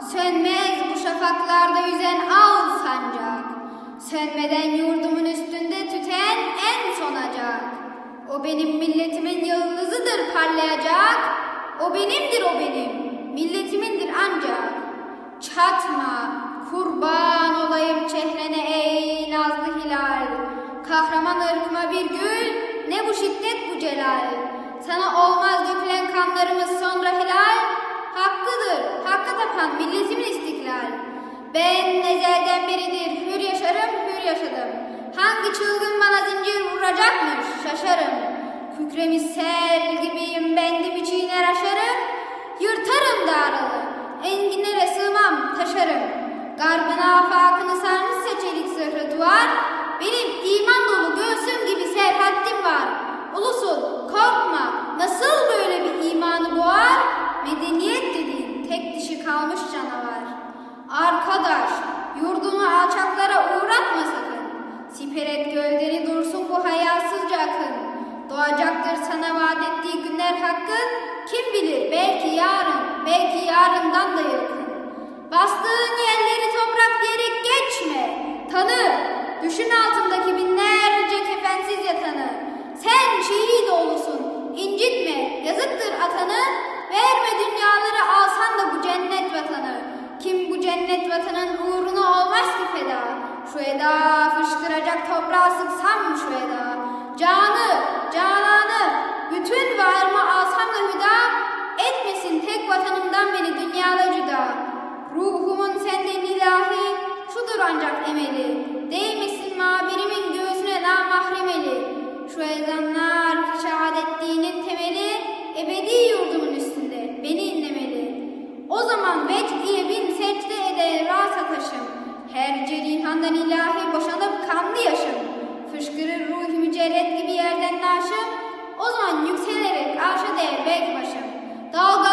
Sönmez bu şafaklarda yüzen al sancak. Sönmeden yurdumun üstünde tüten en sonacak. O benim milletimin yıldızıdır parlayacak. O benimdir o benim, milletimindir ancak. Çatma, kurban olayım çehrene ey nazlı hilal. Kahraman ırkıma bir gül, ne bu şiddet bu celal. Sana olmaz dökülen kanlarımız milletimin istiklal. Ben ezelden beridir hür yaşarım, hür yaşadım. Hangi çılgın bana zincir vuracakmış şaşarım. Kükremiş sel gibiyim bendim içine yurdunu alçaklara uğratma sakın. Siper et gövdeni dursun bu hayasızca akın. Doğacaktır sana vaat ettiği günler hakkın. Kim bilir belki yarın, belki yarından da yakın. Bastığın yerleri toprak diyerek geçme. Tanı, düşün altındaki binlerce kefensiz yatanı. Sen şehit oğlusun, incitme, yazıktır atanı. Verme dünyaları alsan da bu cennet vatanı. Kim bu cennet vatanın ki feda. Şu eda fışkıracak toprağa sıksam şu eda. Canı, cananı, bütün varımı alsam da hüda. Etmesin tek vatanımdan beni dünyada cüda. Ruhumun senden ilahi, şudur ancak emeli. Değmesin mabirimin göğsüne namahrem eli. Şu ezanlar şehadet dinin temeli, ebedi yurdumun üstünde beni inlemeli. O zaman vecdiye bin secde eder ras ataşım. Her cerihandan ilahi boşanıp kanlı yaşım. Fışkırır ruh mücerret gibi yerden naşım. O zaman yükselerek arşa değer başım. Dalga